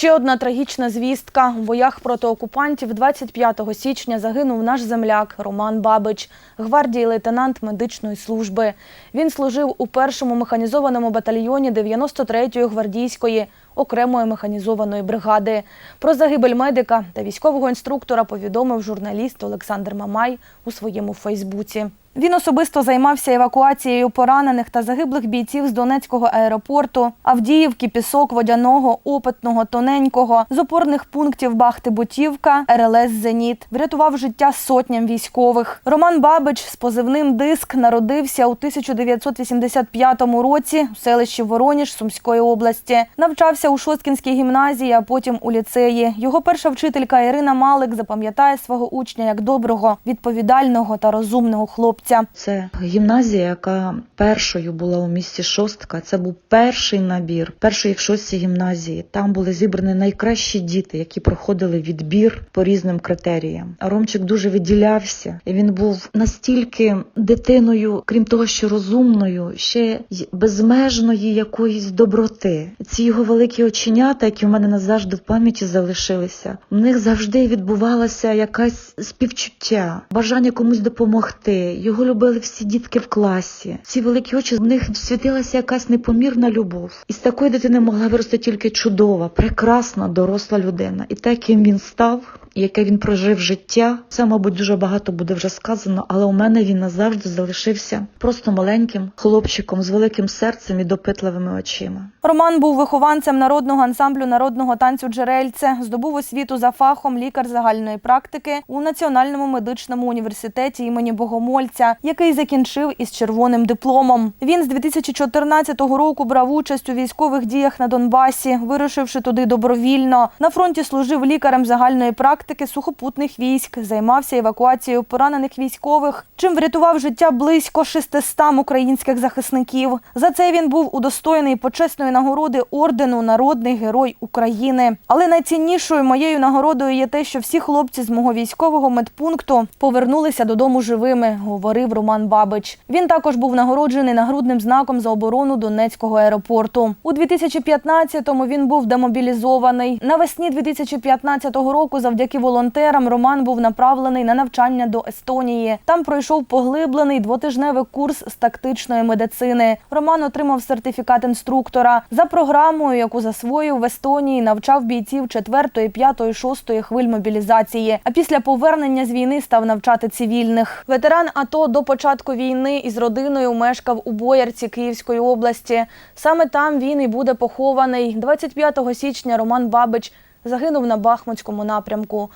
Ще одна трагічна звістка. У боях проти окупантів 25 січня загинув наш земляк Роман Бабич, гвардії лейтенант медичної служби. Він служив у першому механізованому батальйоні 93-ї гвардійської окремої механізованої бригади. Про загибель медика та військового інструктора повідомив журналіст Олександр Мамай у своєму Фейсбуці. Він особисто займався евакуацією поранених та загиблих бійців з Донецького аеропорту, Авдіївки, Пісок, Водяного, Опитного, Тоненького, з опорних пунктів Бахти Бутівка, РЛС Зеніт. Врятував життя сотням військових. Роман Бабич з позивним Диск народився у 1985 році у селищі Вороніж Сумської області. Навчався у Шосткінській гімназії, а потім у ліцеї. Його перша вчителька Ірина Малик запам'ятає свого учня як доброго, відповідального та розумного хлопця. Це гімназія, яка першою була у місті Шостка. Це був перший набір першої в шостій гімназії. Там були зібрані найкращі діти, які проходили відбір по різним критеріям. Ромчик дуже виділявся, і він був настільки дитиною, крім того, що розумною, ще й безмежної якоїсь доброти. Ці його великі оченята, які в мене назавжди в пам'яті залишилися, в них завжди відбувалося якась співчуття, бажання комусь допомогти. Його любили всі дітки в класі. Ці великі очі в них світилася якась непомірна любов. І з такої дитини могла вирости тільки чудова, прекрасна, доросла людина. І таким він став, яке він прожив життя, це, мабуть, дуже багато буде вже сказано, але у мене він назавжди залишився просто маленьким хлопчиком з великим серцем і допитливими очима. Роман був вихованцем народного ансамблю народного танцю Джерельце, здобув освіту за фахом лікар загальної практики у Національному медичному університеті імені Богомольця, який закінчив із червоним дипломом. Він з 2014 року брав участь у військових діях на Донбасі, вирушивши туди добровільно. На фронті служив лікарем загальної практики сухопутних військ, займався евакуацією поранених військових, чим врятував життя близько 600 українських захисників. За це він був удостоєний почесної нагороди ордену Народний герой України. Але найціннішою моєю нагородою є те, що всі хлопці з мого військового медпункту повернулися додому живими, говорив Роман Бабич. Він також був нагороджений нагрудним знаком за оборону Донецького аеропорту. У 2015-му він був демобілізований. Навесні 2015 року, завдяки волонтерам, Роман був направлений на навчання до Естонії. Там пройшов поглиблений двотижневий курс з тактичної медицини. Роман отримав сертифікат інструктора за програмою, яку засвоїв в Естонії, навчав бійців 4, 5, 6 хвиль мобілізації. А після повернення з війни став навчати цивільних. Ветеран АТО до початку війни із родиною мешкав у Боярці Київської області. Саме там він і буде похований. 25 січня Роман Бабич загинув на Бахмутському напрямку.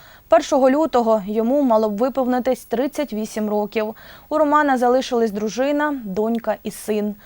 1 лютого йому мало б виповнитись 38 років. У Романа залишились дружина, донька і син.